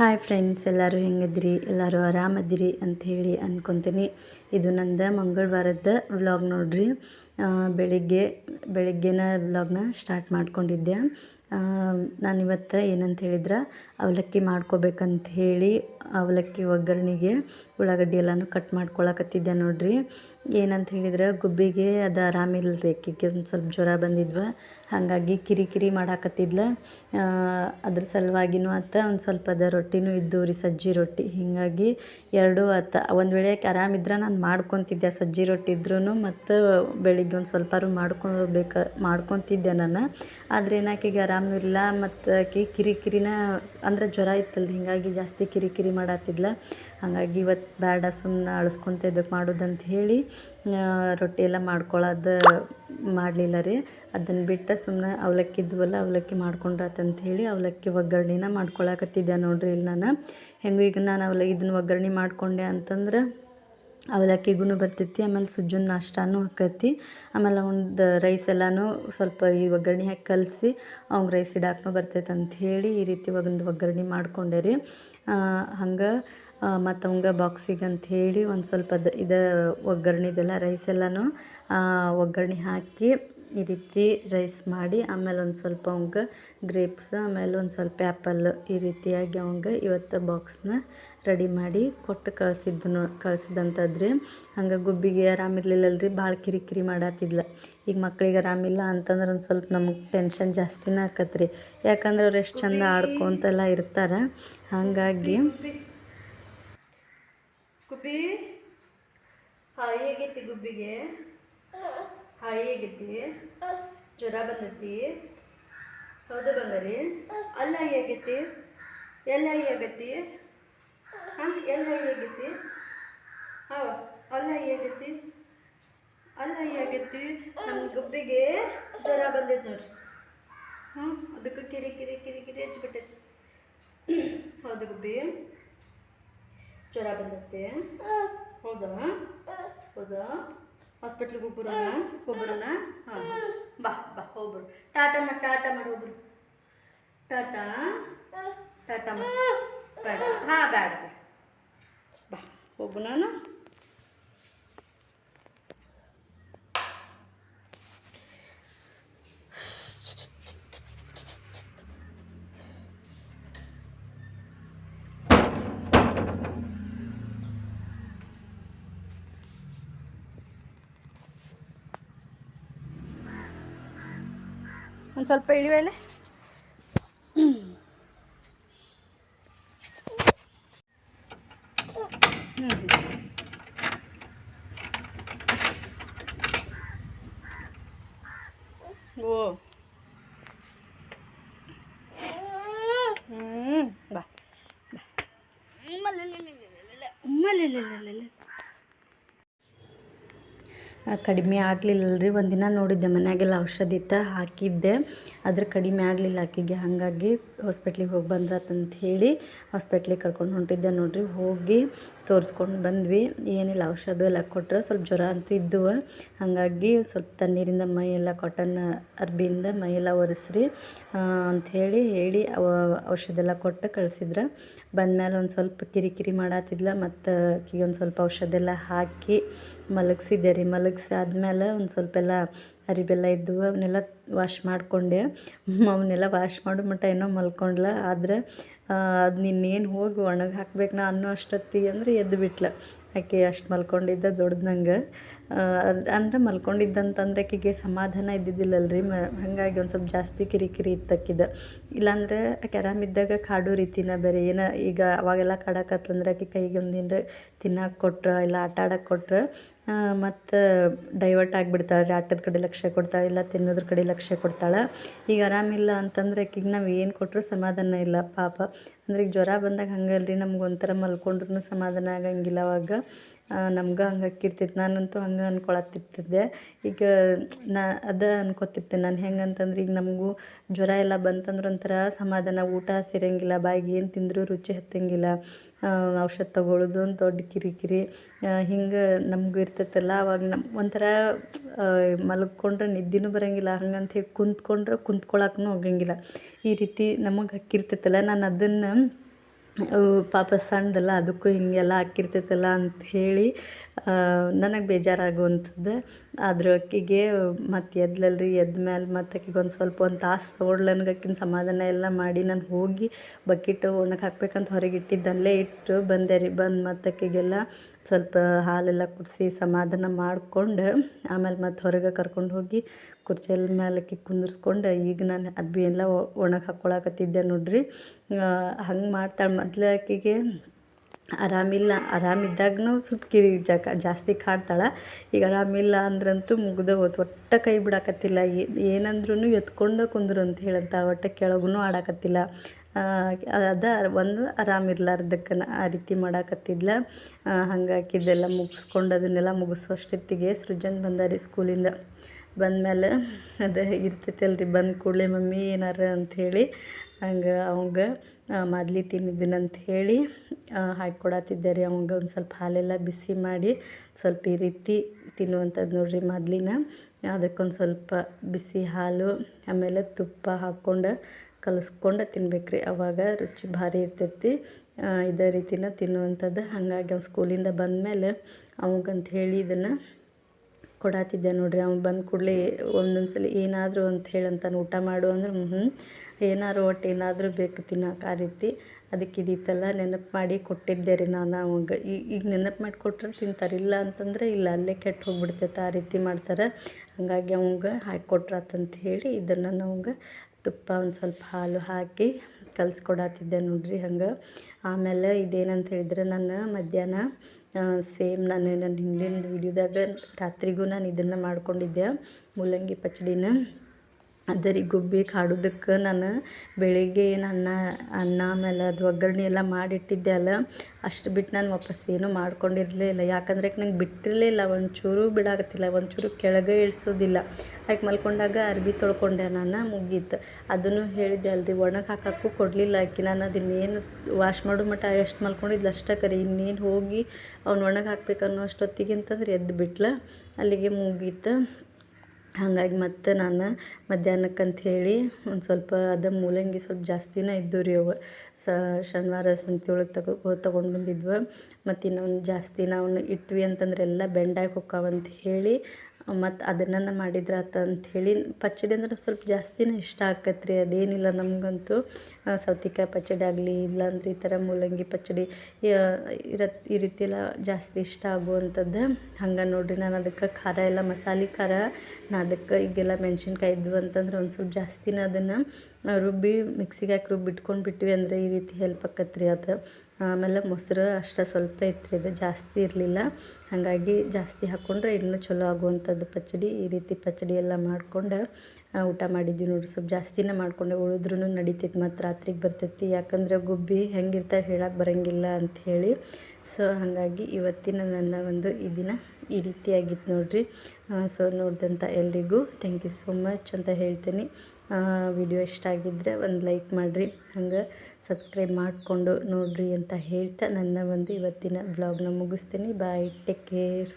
Hi friends, ಎಲ್ಲರೂ ಹೆಂಗಿದ್ರಿ? ಎಲ್ಲರೂ ಆರಾಮದಿರಿ ಅಂತ ಹೇಳಿ ಅನ್ಕೊತೀನಿ. ಇದು ನಂದು ಮಂಗಳವಾರದ ವ್ಲಾಗ್ ನೋಡ್ರಿ. ಬೆಳಿಗ್ಗೆ, ಬೆಳಿಗ್ಗೆನ ವ್ಲಾಗ್ನ ಸ್ಟಾರ್ಟ್ ಮಾಡ್ಕೊಂಡಿದ್ದೆ. ನಾನಿವತ್ತು ಏನಂತ ಹೇಳಿದ್ರೆ, ಅವಲಕ್ಕಿ ಮಾಡ್ಕೋಬೇಕಂತ ಹೇಳಿ ಅವಲಕ್ಕಿ ಒಗ್ಗರಣೆಗೆ ಉಳ್ಳಾಗಡ್ಡಿ ಎಲ್ಲನೂ ಕಟ್ ಮಾಡ್ಕೊಳಕತ್ತಿದ್ದೆ ನೋಡ್ರಿ. ಏನಂತ ಹೇಳಿದ್ರೆ ಗುಬ್ಬಿಗೆ ಅದು ಆರಾಮಿಲ್ಲ ರೀ ಆಕಿಗೆ ಒಂದು ಸ್ವಲ್ಪ ಜ್ವರ ಬಂದಿದ್ವ. ಹಾಗಾಗಿ ಕಿರಿಕಿರಿ ಮಾಡಾಕತ್ತಿದ್ಲ. ಅದ್ರ ಸಲುವಾಗಿನೂ ಆತ ಒಂದು ಸ್ವಲ್ಪ ಅದ ರೊಟ್ಟಿನೂ ಇದ್ದು ರೀ ಸಜ್ಜಿ ರೊಟ್ಟಿ. ಹೀಗಾಗಿ ಎರಡೂ ಆತ, ಒಂದು ವೇಳೆ ಆರಾಮಿದ್ರೆ ನಾನು ಮಾಡ್ಕೊತಿದ್ದೆ ಸಜ್ಜಿ ರೊಟ್ಟಿ ಇದ್ರೂ ಮತ್ತು ಬೆಳಿಗ್ಗೆ ಒಂದು ಸ್ವಲ್ಪಾರು ಮಾಡ್ಕೊಬೇಕು, ಮಾಡ್ಕೊತಿದ್ದೆ ನಾನು. ಆದರೆ ಏನು ಆರಾಮೂ ಆರಾಮಿಲ್ಲ ಮತ್ತು ಆಕೆ ಕಿರಿಕಿರಿನ, ಅಂದ್ರೆ ಜ್ವರ ಇತ್ತಲ್ಲ ಹೀಗಾಗಿ ಜಾಸ್ತಿ ಕಿರಿಕಿರಿ ಮಾಡತ್ತಿದ್ಲ ಹಾಗಾಗಿ ಇವತ್ತು ಬೇಡ ಸುಮ್ಮನೆ ಅಳಿಸ್ಕೊಂತ ಇದಕ್ಕೆ ಮಾಡೋದಂತ ಹೇಳಿ ರೊಟ್ಟಿ ಎಲ್ಲ ಮಾಡ್ಕೊಳ್ಳೋದು ಮಾಡಲಿಲ್ಲ ರೀ. ಅದನ್ನು ಬಿಟ್ಟು ಸುಮ್ಮನೆ ಅವಲಕ್ಕಿ ಇದ್ವಲ್ಲ, ಅವಲಕ್ಕಿ ಮಾಡ್ಕೊಂಡ್ರಾತಂತ ಹೇಳಿ ಅವಲಕ್ಕಿ ಒಗ್ಗರಣೆನ ಮಾಡ್ಕೊಳಕತ್ತಿದ್ದೆ ನೋಡ್ರಿ ಇಲ್ಲಿ ನಾನು. ಹೆಂಗೂ ಈಗ ನಾನು ಅವಲ ಇದನ್ನ ಒಗ್ಗರಣೆ ಮಾಡಿಕೊಂಡೆ ಅಂತಂದ್ರೆ ಅವಲಕ್ಕಿಗೂ ಬರ್ತೈತಿ, ಆಮೇಲೆ ಸುಜ್ಜನ ನಾಷ್ಟಾನೂ ಹಾಕತಿ. ಆಮೇಲೆ ಒಂದು ರೈಸ್ ಎಲ್ಲನೂ ಸ್ವಲ್ಪ ಈ ಒಗ್ಗರಣೆ ಹಾಕಿ ಕಲಸಿ ಅವ್ಗೆ ರೈಸ್ ಇಡಾಕೂ ಬರ್ತೈತೆ ಅಂತ ಹೇಳಿ ಈ ರೀತಿ ಒಂದು ಒಗ್ಗರಣೆ ಮಾಡ್ಕೊಂಡೆ ರೀ. ಹಂಗೆ ಮತ್ತು ಅವಂಗೆ ಬಾಕ್ಸಿಗೆ ಅಂತ ಹೇಳಿ ಒಂದು ಸ್ವಲ್ಪ ದ ಇದು ಒಗ್ಗರಣೆದೆಲ್ಲ ರೈಸ್ ಎಲ್ಲನೂ ಒಗ್ಗರಣೆ ಹಾಕಿ ಈ ರೀತಿ ರೈಸ್ ಮಾಡಿ, ಆಮೇಲೆ ಒಂದು ಸ್ವಲ್ಪ ಅವಂಗೆ ಗ್ರೇಪ್ಸ್ ಆಮೇಲೆ ಒಂದು ಸ್ವಲ್ಪ ಆ್ಯಪಲ್ ಈ ರೀತಿಯಾಗಿ ಅವಂಗೆ ಇವತ್ತು ಬಾಕ್ಸ್ನ ರೆಡಿ ಮಾಡಿ ಕೊಟ್ಟು ಕಳ್ಸಿದ್ದನು ಕಳ್ಸಿದಂಥದ್ರಿ ಹಂಗೆ ಗುಬ್ಬಿಗೆ ಆರಾಮಿರ್ಲಿಲ್ಲಲ್ರಿ ಭಾಳ ಕಿರಿಕಿರಿ ಮಾಡತ್ತಿದ್ಲ ಈಗ ಮಕ್ಳಿಗೆ ಆರಾಮಿಲ್ಲ ಅಂತಂದ್ರೆ ಒಂದು ಸ್ವಲ್ಪ ನಮ್ಗೆ ಟೆನ್ಷನ್ ಜಾಸ್ತಿನೇ ಆಕತ್ರಿ. ಯಾಕಂದ್ರೆ ಅವ್ರು ಎಷ್ಟು ಚಂದ ಆಡ್ಕೊತೆಲ್ಲ ಇರ್ತಾರೆ. ಹಾಗಾಗಿ ಗುಬ್ಬಿ? ಹಾಯಿ ಹೇಗೈತಿ ಗುಬ್ಬಿಗೆ? ಹಾಯಿ ಹೇಗೈತಿ ಜ್ವರ ಬಂದೈತಿ? ಹೌದು ಬಂಗಾರಿ. ಅಲ್ಲ ಹೇಗೈತಿ ಎಲ್ಲ ಹಾಯಿ ಆಗೈತಿ ಹಾಂ, ಎಲ್ಲ ಹೇಗೈತಿ ಆಗೈತಿ ಹಾಂ, ಅಲ್ಲ ಅಲ್ಲ ಹೇಗೈತಿ ನಮ್ಮ ಗುಬ್ಬಿಗೆ ಜ್ವರ ಬಂದೈತಿ ನೋಡ್ರಿ. ಹ್ಞೂ ಅದಕ್ಕೆ ಕಿರಿ ಕಿರಿ ಕಿರಿ ಕಿರಿ ಹಚ್ಬಿಟ್ಟೈತಿ. ಹೌದು ಗುಬ್ಬಿ. ಜ್ವರ ಬಂದತ್ತೆ ಹೌದಾ? ಹೌದಾ? ಹಾಸ್ಪಿಟ್ಲಿಗೆ ಹೋಗ್ಬರೋಣ? ಹೋಗ್ಬರೋಣ? ಹಾಂ ಬಾ ಬಾ ಹೋಗ್ಬರು. ಟಾಟಾ ಮಾಡಿ ಟಾಟಾ ಮಾಡಿ ಹೋಗ್ಬರು. ಟಾಟಾ? ಟಾಟಾ ಮಾಡಿ. ಬೇಡ. ಹಾಂ ಬೇಡ ಬೇಡ. ಬಾ ಹೋಗೋಣ ಒಂದು ಸ್ವಲ್ಪ ಇಳಿವೇಲೆ ಓ ಹ್ಞೂ ಬಾ ಆ, ಕಡಿಮೆ ರೀ ಒಂದಿನ ನೋಡಿದ್ದೆ ಮನ್ಯಾಗೆಲ್ಲ ಔಷಧಿ ಇತ್ತ ಹಾಕಿದ್ದೆ. ಅದ್ರ ಕಡಿಮೆ ಆಗಲಿಲ್ಲ ಆಕಿಗೆ. ಹಾಗಾಗಿ ಹಾಸ್ಪಿಟ್ಲಿಗೆ ಹೋಗಿ ಬಂದ್ರಾತಂತ ಹೇಳಿ ಹಾಸ್ಪಿಟ್ಲಿಗೆ ಕರ್ಕೊಂಡು ಹೊಂಟಿದ್ದೆ ನೋಡ್ರಿ. ಹೋಗಿ ತೋರಿಸ್ಕೊಂಡು ಬಂದ್ವಿ. ಏನಿಲ್ಲ, ಔಷಧ ಎಲ್ಲ ಕೊಟ್ಟರೆ ಸ್ವಲ್ಪ ಜ್ವರ ಅಂತೂ ಇದ್ದುವ. ಹಾಗಾಗಿ ಸ್ವಲ್ಪ ತಣ್ಣೀರಿಂದ ಮೈಯೆಲ್ಲ ಕಾಟನ್ ಅರ್ಬಿಯಿಂದ ಮೈಯೆಲ್ಲ ಒರೆಸ್ರಿ ಅಂಥೇಳಿ ಹೇಳಿ ಔಷಧ ಎಲ್ಲ ಕೊಟ್ಟು ಕಳಿಸಿದ್ರೆ. ಬಂದಮೇಲೆ ಒಂದು ಸ್ವಲ್ಪ ಕಿರಿಕಿರಿ ಮಾಡತ್ತಿದ್ಲ ಮತ್ತು ಆಕಿಗೆ ಒಂದು ಸ್ವಲ್ಪ ಔಷಧೆಲ್ಲ ಹಾಕಿ ಮಲಗಿಸಿದ್ದೆ ರೀ. ಮಲಗಿಸಿ ಆದಮೇಲೆ ಒಂದು ಸ್ವಲ್ಪ ಎಲ್ಲ ಅರಿಬೆಲ್ಲ ಇದ್ದವು ಅವನ್ನೆಲ್ಲ ವಾಶ್ ಮಾಡಿಕೊಂಡೆ. ಅವನ್ನೆಲ್ಲ ವಾಶ್ ಮಾಡೋ ಮಟ್ಟ ಏನೋ ಮಲ್ಕೊಂಡ್ಲ. ಆದ್ರೆ ಅದು ನಿನ್ನೇನು ಹೋಗಿ ಒಣಗಿ ಹಾಕ್ಬೇಕು ನಾ ಅನ್ನೋ ಅಷ್ಟೊತ್ತಿಗೆ ಅಂದ್ರೆ ಎದ್ದು ಬಿಟ್ಲ. ಆಕೆ ಅಷ್ಟು ಮಲ್ಕೊಂಡಿದ್ದ ದೊಡ್ಡದಂಗೆ ಅಂದ್ರೆ ಮಲ್ಕೊಂಡಿದ್ದಂತಂದ್ರೆ ಆಕೆಗೆ ಸಮಾಧಾನ ಇದ್ದಿದ್ದಿಲ್ಲಲ್ರಿ. ಮ, ಹಾಗಾಗಿ ಒಂದು ಸ್ವಲ್ಪ ಜಾಸ್ತಿ ಕಿರಿಕಿರಿ ಇತ್ತಕ್ಕಿದ. ಇಲ್ಲಾಂದ್ರೆ ಆಕೆ ಆರಾಮಿದ್ದಾಗ ಕಾಡೋ ರೀತಿನ ಬೇರೆ ಏನ ಈಗ ಅವಾಗೆಲ್ಲ ಕಾಡಕತ್ತಂದ್ರೆ ಆಕೆ ಕೈಗೆ ಒಂದು ಏನಾರ ತಿನ್ನಕ್ಕೆ ಕೊಟ್ರೆ, ಇಲ್ಲ ಆಟ ಆಡಕ್ಕೆ ಕೊಟ್ರೆ ಮತ್ತು ಡೈವರ್ಟ್ ಆಗಿಬಿಡ್ತಾಳೆ. ರೀ ಆಟದ ಕಡೆ ಲಕ್ಷ್ಯ ಕೊಡ್ತಾಳೆ, ಇಲ್ಲ ತಿನ್ನೋದ್ರ ಕಡೆ ಲಕ್ಷ್ಯ ಕೊಡ್ತಾಳೆ. ಈಗ ಆರಾಮಿಲ್ಲ ಅಂತಂದ್ರೆ ಆಕಿಗೆ ನಾವು ಏನು ಕೊಟ್ಟರು ಸಮಾಧಾನ ಇಲ್ಲ, ಪಾಪ. ಅಂದ್ರೆ ಈಗ ಜ್ವರ ಬಂದಾಗ ಹಂಗಲ್ರಿ, ನಮ್ಗೆ ಒಂಥರ ಮಲ್ಕೊಂಡ್ರೂ ಸಮಾಧಾನ ಆಗಂಗಿಲ್ಲ ಅವಾಗ. ನಮ್ಗೆ ಹಂಗೆ ಆಕಿರ್ತೈತೆ ನಾನಂತೂ ಹಂಗೆ ಅಂದ್ಕೊಳತ್ತಿರ್ತಿದ್ದೆ ಈಗ ನಾ ಅದ ಅನ್ಕೊತಿರ್ತೆ ನಾನು ಹೆಂಗಂತಂದ್ರೆ ಈಗ ನಮಗೂ ಜ್ವರ ಎಲ್ಲ ಬಂತಂದ್ರೆ ಒಂಥರ ಸಮಾಧಾನ, ಊಟ ಸೇರಂಗಿಲ್ಲ, ಬಾಯಿಗೆ ಏನು ತಿಂದರೂ ರುಚಿ ಹತ್ತಂಗಿಲ್ಲ. ಔಷಧ ತಗೊಳ್ಳೋದು ಒಂದು ದೊಡ್ಡ ಕಿರಿಕಿರಿ. ಹಿಂಗೆ ನಮಗೂ ಇರ್ತೈತಲ್ಲ, ಅವಾಗ ನಮ್ಮ ಒಂಥರ ಮಲ್ಕೊಂಡ್ರೆ ನಿದ್ದೆನೂ ಬರಂಗಿಲ್ಲ, ಹಂಗಂತ ಹೇಳಿ ಕುಂತ್ಕೊಂಡ್ರೆ ಕುಂತ್ಕೊಳಕ್ಕೂ ಹೋಗಂಗಿಲ್ಲ. ಈ ರೀತಿ ನಮಗೆ ಹಕ್ಕಿರ್ತೈತಲ್ಲ ನಾನು ಅದನ್ನು ಪಾಪ ಸಣ್ಣದಲ್ಲ ಅದಕ್ಕೂ ಹೀಗೆಲ್ಲ ಆಕ್ಕಿರ್ತೈತಲ್ಲ ಅಂಥೇಳಿ ನನಗೆ ಬೇಜಾರಾಗುವಂಥದ್ದು. ಆದರೂ ಆಕಿಗೆ ಮತ್ತು ಎದ್ಲಲ್ರಿ ಎದ್ದ ಮೇಲೆ ಮತ್ತು ಆಕಿಗೆ ಒಂದು ಸ್ವಲ್ಪ ಒಂದು ತಾಸು ತಗೊಳ್ಳಿ ನನಗೆ ಆಕಿನ ಸಮಾಧಾನ ಎಲ್ಲ ಮಾಡಿ ನಾನು ಹೋಗಿ ಬಕೆಟ್ ಒಣಗಿ ಹಾಕ್ಬೇಕಂತ ಹೊರಗೆ ಇಟ್ಟಿದ್ದಲ್ಲೇ ಇಟ್ಟು ಬಂದೆ ರೀ. ಬಂದು ಮತ್ತು ಆಕಿಗೆಲ್ಲ ಸ್ವಲ್ಪ ಹಾಲೆಲ್ಲ ಕುಡಿಸಿ ಸಮಾಧಾನ ಮಾಡಿಕೊಂಡು ಆಮೇಲೆ ಮತ್ತು ಹೊರಗೆ ಕರ್ಕೊಂಡು ಹೋಗಿ ಕುರ್ಚಲ್ ಮೇಲೆ ಕುಂದಿರ್ಸ್ಕೊಂಡು ಈಗ ನಾನು ಅರ್ಬಿ ಎಲ್ಲ ಒಣಗಿ ಹಾಕ್ಕೊಳಕತ್ತಿದ್ದೆ ನೋಡ್ರಿ. ಹಂಗೆ ಮಾಡ್ತಾಳೆ. ಮೊದ್ಲು ಆಕಿಗೆ ಆರಾಮಿಲ್ಲ ಆರಾಮಿದ್ದಾಗೂ ಸ್ವಲ್ಪ ಕಿರಿ ಜಕ, ಜಾಸ್ತಿ ಕಾಡ್ತಾಳೆ. ಈಗ ಆರಾಮಿಲ್ಲ ಅಂದ್ರಂತೂ ಮುಗ್ದು ಒಟ್ಟು ಕೈ ಬಿಡಾಕತ್ತಿಲ್ಲ. ಏನಂದ್ರೂ ಎತ್ಕೊಂಡು ಕುಂದ್ರು ಅಂತ ಹೇಳಂತ ಒಟ್ಟು ಕೆಳಗೂ ಆಡಾಕತ್ತಿಲ್ಲ. ಅದ ಒಂದು ಆರಾಮಿರ್ಲಾರ್ದಕ್ಕೆ ಆ ರೀತಿ ಮಾಡಾಕತ್ತಿದ್ಲ. ಹಂಗಾಕಿದ್ದೆಲ್ಲ ಮುಗಿಸ್ಕೊಂಡು ಅದನ್ನೆಲ್ಲ ಮುಗಿಸುವಷ್ಟೊತ್ತಿಗೆ ಸೃಜನ್ ಬಂದಾರಿ ಸ್ಕೂಲಿಂದ. ಬಂದಮೇಲೆ ಅದು ಇರ್ತೈತಲ್ರಿ ಬಂದ ಕೂಡಲೇ ಮಮ್ಮಿ ಏನಾರ ಅಂಥೇಳಿ ಹಂಗೆ ಅವಂಗೆ ಮಾದ್ಲಿ ಅಂತ ಹೇಳಿ ಹಾಕಿ ರೀ ಅವಂಗೆ ಒಂದು ಸ್ವಲ್ಪ ಹಾಲೆಲ್ಲ ಬಿಸಿ ಮಾಡಿ, ಸ್ವಲ್ಪ ಈ ರೀತಿ ತಿನ್ನುವಂಥದ್ದು ನೋಡ್ರಿ ಮಾದ್ಲಿನ. ಅದಕ್ಕೊಂದು ಸ್ವಲ್ಪ ಬಿಸಿ ಹಾಲು, ಆಮೇಲೆ ತುಪ್ಪ ಹಾಕ್ಕೊಂಡು ಕಲಸ್ಕೊಂಡು ತಿನ್ಬೇಕು ರೀ ಅವಾಗ ರುಚಿ ಭಾರಿ ಇರ್ತೈತಿ. ಇದೇ ರೀತಿನ ತಿನ್ನುವಂಥದ್ದು ಹಾಗಾಗಿ ಅವ್ನು ಸ್ಕೂಲಿಂದ ಬಂದಮೇಲೆ ಅವಂಗಂತ ಹೇಳಿ ಇದನ್ನು ಕೊಡಾತಿದ್ದೆ ನೋಡಿರಿ ಅವ್ನು ಬಂದ ಕೂಡಲೇ ಒಂದೊಂದು ಸಲ ಏನಾದರೂ ಅಂತ ಹೇಳಂತಾನೆ ಊಟ ಮಾಡು ಅಂದ್ರೆ ಹ್ಞೂ ಏನಾದ್ರು ಒಟ್ಟು ಏನಾದರೂ ಬೇಕು ತಿನ್ನೋಕೆ ಆ ರೀತಿ. ಅದಕ್ಕೆ ಇದಿತ್ತಲ್ಲ, ನೆನಪು ಮಾಡಿ ಕೊಟ್ಟಿದ್ದೆ ರೀ ನಾನು ಅವಾಗ. ಈಗ ನೆನಪು ಮಾಡಿ ತಿಂತಾರ ತಿಂತಾರೆ, ಇಲ್ಲ ಅಂತಂದರೆ ಇಲ್ಲ, ಅಲ್ಲೇ ಕೆಟ್ಟು ಹೋಗ್ಬಿಡ್ತೈತೆ ಆ ರೀತಿ ಮಾಡ್ತಾರೆ. ಹಾಗಾಗಿ ಅವಂಗೆ ಹಾಕಿ ಹೇಳಿ ಇದನ್ನು ನಮ್ಗೆ ತುಪ್ಪ ಒಂದು ಸ್ವಲ್ಪ ಹಾಲು ಹಾಕಿ ಕಲಿಸ್ಕೊಡತ್ತಿದ್ದೆ ನೋಡ್ರಿ ಹಂಗೆ. ಆಮೇಲೆ ಇದೇನಂತ ಹೇಳಿದ್ರೆ ನಾನು ಮಧ್ಯಾಹ್ನ ಸೇಮ್ ನಾನು ನನ್ನ ಹಿಂದಿನ ವೀಡಿಯೋದಾಗ ರಾತ್ರಿಗೂ ನಾನು ಇದನ್ನು ಮಾಡ್ಕೊಂಡಿದ್ದೆ. ಮೂಲಂಗಿ ಪಚಡಿನ. ಅದೇ ರೀ ಗುಬ್ಬಿ ಕಾಡುದಕ್ಕೆ ನಾನು ಬೆಳಿಗ್ಗೆ ಏನು ಅನ್ನ ಅನ್ನ ಆಮೇಲೆ ಅದು ಒಗ್ಗರಣೆ ಎಲ್ಲ ಮಾಡಿಟ್ಟಿದ್ದೆ ಅಲ್ಲ, ಅಷ್ಟು ಬಿಟ್ಟು ನಾನು ವಾಪಸ್ ಏನೂ ಮಾಡ್ಕೊಂಡಿರಲೇ ಇಲ್ಲ. ಯಾಕಂದ್ರೆ ನಂಗೆ ಬಿಟ್ಟಿರಲಿಲ್ಲ ಒಂಚೂರು ಬಿಡಾಕತ್ತಿಲ್ಲ, ಒಂಚೂರು ಕೆಳಗೆ ಇಳಿಸೋದಿಲ್ಲ. ಆಯ್ಕೆ ಮಲ್ಕೊಂಡಾಗ ಅರ್ಬಿ ತೊಳ್ಕೊಂಡೆ ನಾನು, ಮುಗೀತು. ಅದನ್ನು ಹೇಳಿದ್ದೆ ಅಲ್ರಿ, ಒಣಗಿ ಹಾಕಕ್ಕೂ ಕೊಡಲಿಲ್ಲ ಆಕೆ. ನಾನು ಅದನ್ನೇನು ವಾಶ್ ಮಾಡೋ ಮಟ್ಟ ಎಷ್ಟು ಮಲ್ಕೊಂಡಿದ್ಲು ಅಷ್ಟೇ ಕರಿ. ಇನ್ನೇನು ಹೋಗಿ ಅವ್ನು ಒಣಗಿ ಹಾಕ್ಬೇಕು ಅನ್ನೋ ಅಷ್ಟೊತ್ತಿಗೆ ಅಂತಂದ್ರೆ ಎದ್ದು ಬಿಟ್ಲ. ಅಲ್ಲಿಗೆ ಮುಗೀತು. ಹಾಗಾಗಿ ಮತ್ತೆ ನಾನು ಮಧ್ಯಾಹ್ನಕ್ಕೆ ಹೇಳಿ ಒಂದು ಸ್ವಲ್ಪ ಅದು ಮೂಲಂಗಿ ಸ್ವಲ್ಪ ಜಾಸ್ತಿನೇ ಇದ್ದವು ರೀ ಅವು. ಶನಿವಾರ ಸಂತೆ ಒಳಗೆ ತಗೋ ತೊಗೊಂಡು ಬಂದಿದ್ವು. ಮತ್ತು ಇನ್ನೊಂದು ಜಾಸ್ತಿ ನಾವು ಇಟ್ವಿ ಅಂತಂದ್ರೆ ಎಲ್ಲ ಬೆಂಡಾಗಿ ಹೊಕ್ಕಾವಂತ ಹೇಳಿ ಮತ್ತು ಅದನ್ನು ಮಾಡಿದ್ರೆ ಆತ ಅಂಥೇಳಿ ಪಚ್ಚಡಿ ಅಂದ್ರೆ ಸ್ವಲ್ಪ ಜಾಸ್ತಿನೇ ಇಷ್ಟ ಆಗತ್ತೆ ರೀ ಅದೇನಿಲ್ಲ ನಮಗಂತೂ. ಸೌತೆಕಾಯಿ ಪಚ್ಚಡಿ ಆಗಲಿ, ಇಲ್ಲಾಂದ್ರೆ ಈ ಥರ ಮೂಲಂಗಿ ಪಚ್ಚಡಿ ಇರತ್, ಈ ರೀತಿ ಎಲ್ಲ ಜಾಸ್ತಿ ಇಷ್ಟ ಆಗುವಂಥದ್ದು. ಹಂಗೆ ನೋಡಿರಿ ನಾನು ಅದಕ್ಕೆ ಖಾರ ಎಲ್ಲ, ಮಸಾಲೆ ಖಾರ, ನಾ ಅದಕ್ಕೆ ಈಗೆಲ್ಲ ಮೆಣ್ಸಿನ್ಕಾಯಿ ಇದ್ವು ಅಂತಂದ್ರೆ ಒಂದು ಸ್ವಲ್ಪ ಜಾಸ್ತಿನೇ ಅದನ್ನು ರುಬ್ಬಿ ಮಿಕ್ಸಿಗೆ ಹಾಕಿ ರುಬ್ಬಿ ಇಟ್ಕೊಂಡು ಬಿಟ್ವಿ ಅಂದರೆ ಈ ರೀತಿ ಹೆಲ್ಪ್ ಆಕತ್ತೆ ರೀ ಅದು. ಆಮೇಲೆ ಮೊಸರು ಅಷ್ಟೇ ಸ್ವಲ್ಪ ಇತ್ತು ಜಾಸ್ತಿ ಇರಲಿಲ್ಲ. ಹಾಗಾಗಿ ಜಾಸ್ತಿ ಹಾಕ್ಕೊಂಡ್ರೆ ಇನ್ನೂ ಚಲೋ ಆಗುವಂಥದ್ದು ಪಚ್ಚಡಿ ಈ ರೀತಿ ಪಚ್ಚಡಿ ಎಲ್ಲ ಮಾಡ್ಕೊಂಡು ಊಟ ಮಾಡಿದ್ವಿ ನೋಡಿ ಸ್ವಲ್ಪ ಜಾಸ್ತಿನೇ ಮಾಡ್ಕೊಂಡೆ. ಉಳಿದ್ರೂ ನಡಿತೈತಿ ಮತ್ತು ರಾತ್ರಿಗೆ ಬರ್ತೈತಿ. ಯಾಕಂದ್ರೆ ಗುಬ್ಬಿ ಹೆಂಗಿರ್ತಾರೆ ಹೇಳಕ್ಕೆ ಬರೋಂಗಿಲ್ಲ ಅಂಥೇಳಿ ಸೊ ಹಾಗಾಗಿ ಇವತ್ತಿನ ನನ್ನ ಒಂದು ಈ ದಿನ ಈ ರೀತಿಯಾಗಿತ್ತು ನೋಡಿರಿ. ಸೊ ನೋಡಿದಂಥ ಎಲ್ರಿಗೂ ಥ್ಯಾಂಕ್ ಯು ಸೋ ಮಚ್ ಅಂತ ಹೇಳ್ತೀನಿ. ವಿಡಿಯೋ ಇಷ್ಟ ಆಗಿದ್ದರೆ ಒಂದು ಲೈಕ್ ಮಾಡಿರಿ. ಹಂಗೆ ಸಬ್ಸ್ಕ್ರೈಬ್ ಮಾಡಿಕೊಂಡು ನೋಡಿರಿ ಅಂತ ಹೇಳ್ತಾ ನನ್ನ ಒಂದು ಇವತ್ತಿನ ಬ್ಲಾಗ್ನ ಮುಗಿಸ್ತೀನಿ. Bye take care